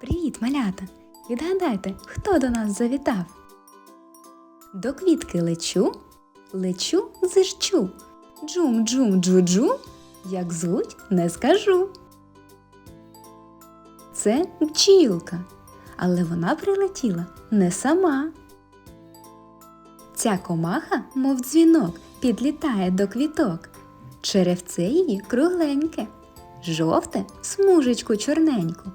Привіт, малята! Відгадайте, хто до нас завітав? До квітки лечу, лечу зищу. Джум джум джу-джу, як звуть, не скажу. Це бджілка, але вона прилетіла не сама. Ця комаха, мов дзвінок, підлітає до квіток. Черевце її кругленьке, жовте смужечку чорненьку.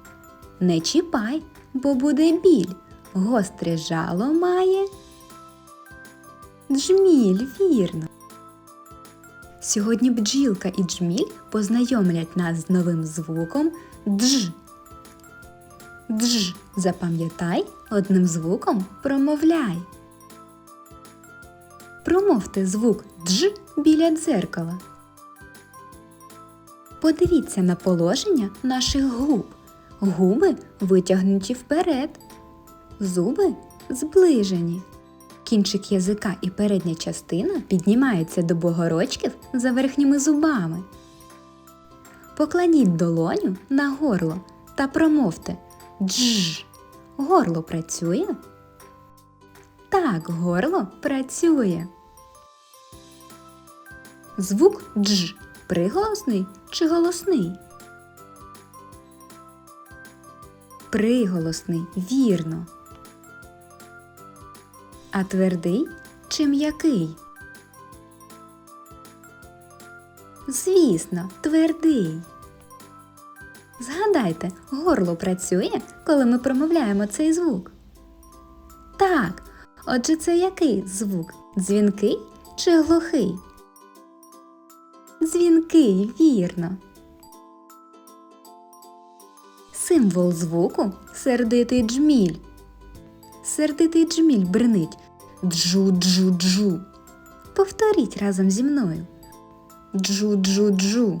Не чіпай, бо буде біль, гостре жало має. Джміль, вірно. Сьогодні бджілка і джміль познайомлять нас з новим звуком дж. Дж. Запам'ятай, одним звуком промовляй. Промовте звук дж біля дзеркала. Подивіться на положення наших губ. Губи витягнуті вперед, зуби зближені. Кінчик язика і передня частина піднімаються до богорочків за верхніми зубами. Покладіть долоню на горло та промовте Дж. Горло працює? Так, горло працює. Звук дж приголосний чи голосний? Приголосний, вірно. А твердий чи м'який? Звісно, твердий. Згадайте, горло працює, коли ми промовляємо цей звук. Так, отже, це який звук? Дзвінкий чи глухий? Дзвінкий, вірно. Символ звуку сердитий джміль. Сердитий джміль бринить джу-джу-джу. Повторіть разом зі мною. Джу-джу-джу.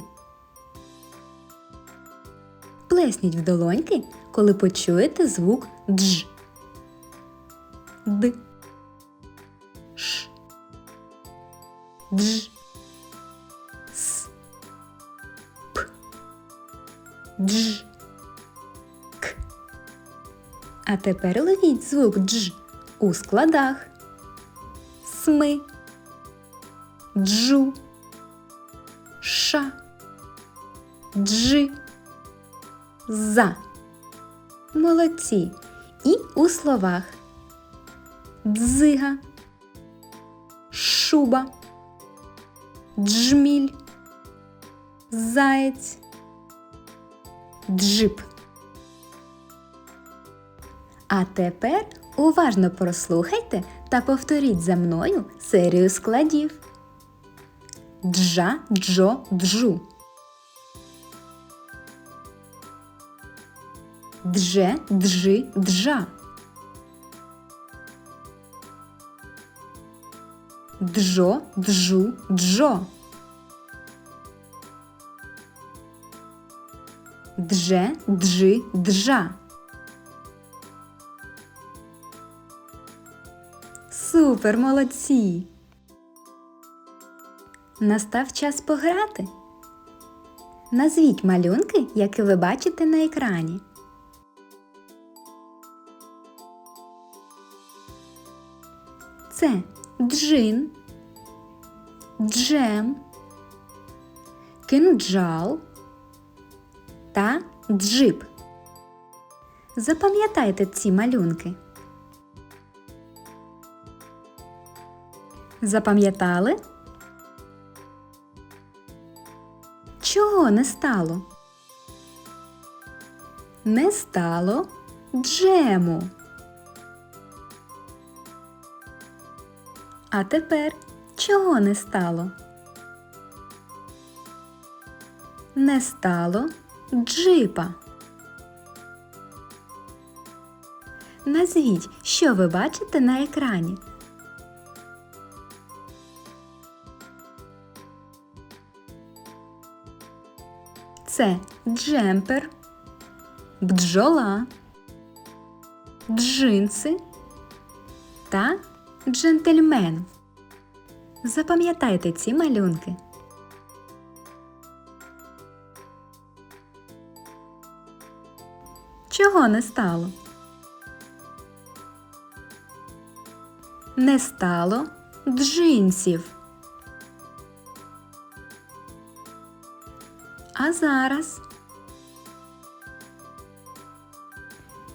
Плесніть в долоньки, коли почуєте звук дж. Д. Ш. Дж. С. П. Дж. А тепер ловіть звук дж у складах. Сми. Джу. Ша. Джи. За. Молодці. І у словах. Дзига. Шуба. Джміль. Заєць. Джип. А тепер уважно прослухайте та повторіть за мною серію складів. Джа, джо, джу. Дже, джи, джа. Джо, джу, джо. Дже, джи, джа. Супер, молодці! Настав час пограти. Назвіть малюнки, які ви бачите на екрані. Це джин, джем, кинджал та джип. Запам'ятайте ці малюнки. Запам'ятали? Чого не стало? Не стало джему. А тепер чого не стало? Не стало джипа. Назвіть, що ви бачите на екрані. Це джемпер, бджола, джинси та джентльмен. Запам'ятайте ці малюнки. Чого не стало? Не стало джинсів. А зараз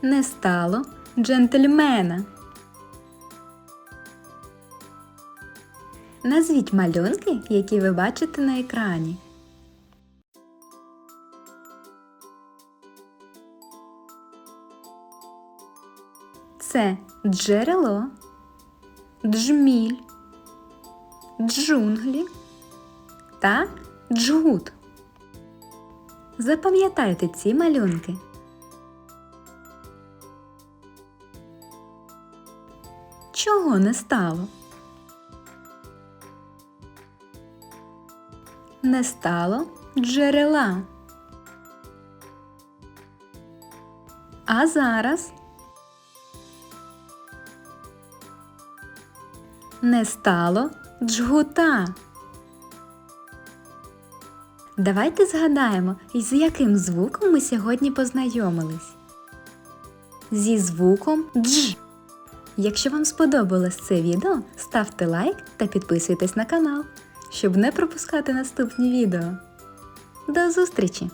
не стало джентльмена. Назвіть малюнки, які ви бачите на екрані. Це джерело, джміль, джунглі та джгут. Запам'ятайте ці малюнки. Чого не стало? Не стало джерела. А зараз не стало джгута. Давайте згадаємо, з яким звуком ми сьогодні познайомились. Зі звуком дж. Якщо вам сподобалось це відео, ставте лайк та підписуйтесь на канал, щоб не пропускати наступні відео. До зустрічі!